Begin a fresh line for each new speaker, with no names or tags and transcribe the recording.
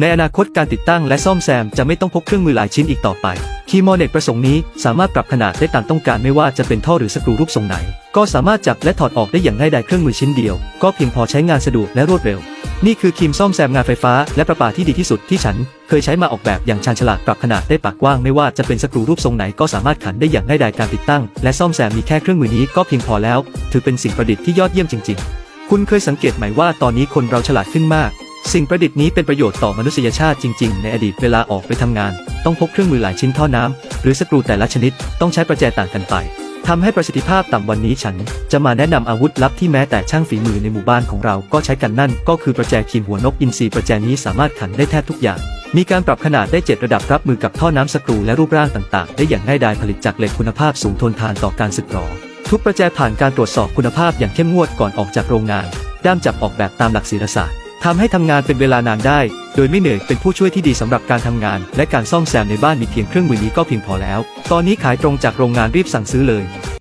ในอนาคตการติดตั้งและซ่อมแซมจะไม่ต้องพกเครื่องมือหลายชิ้นอีกต่อไป คีย์มอเนกประสงค์นี้สามารถปรับขนาดได้ตามต้องการไม่ว่าจะเป็นท่อหรือสกรูรูปทรงไหน ก็สามารถจับและถอดออกได้อย่างง่ายดายเครื่องมือชิ้นเดียว ก็เพียงพอใช้งานสะดวกและรวดเร็ว นี่คือครีมซ่อมแซมงานไฟฟ้าและประปาที่ดีที่สุดที่ฉัน เคยใช้มาออกแบบอย่างชาญฉลาดปรับขนาดได้ปากกว้างไม่ว่าจะเป็นสกรูรูปทรงไหนก็สามารถขันได้อย่างง่ายดายการติดตั้ง และซ่อมแซมมีแค่เครื่องมือนี้ก็เพียงพอแล้ว ถือเป็นสิ่งประดิษฐ์ที่ยอดเยี่ยมจริง ๆ คุณเคยสังเกตไหมว่าตอนนี้คนเราฉลาดขึ้นมาก สิ่งประดิษฐ์นี้เป็นประโยชน์ต่อมนุษยชาติจริง ๆ ในอดีตเวลาออกไปทำงาน ต้องพกเครื่องมือหลายชิ้นท่อน้ำหรือสกรูแต่ละชนิด ต้องใช้ประแจต่างกันไปทำให้ประสิทธิภาพต่ำวันนี้ฉัน จะมาแนะนำอาวุธลับที่แม้แต่ช่างฝีมือในหมู่บ้านของเราก็ใช้กันนั่น ก็คือประแจคีมหัวนกอินทรีประแจนี้สามารถขันได้แทบทุกอย่าง มีการปรับขนาดได้ 7 ระดับรับมือกับท่อน้ำสกรูและรูปร่างต่าง ๆ ได้อย่างง่ายดายผลิตจากเหล็กคุณภาพสูงทนทานต่อการสึกหรอ ทุกประแจผ่านการตรวจสอบคุณภาพอย่างเข้มงวดก่อนออกจากโรงงาน ด้ามจับออกแบบตามหลักศิลศาสตร์ ทำให้ทำงานเป็นเวลานานได้ โดยไม่เหนื่อยเป็นผู้ช่วยที่ดีสำหรับการทำงาน และการซ่อมแซมในบ้านมีเพียงเครื่องมือนี้ก็เพียงพอแล้ว ตอนนี้ขายตรงจากโรงงานรีบสั่งซื้อเลย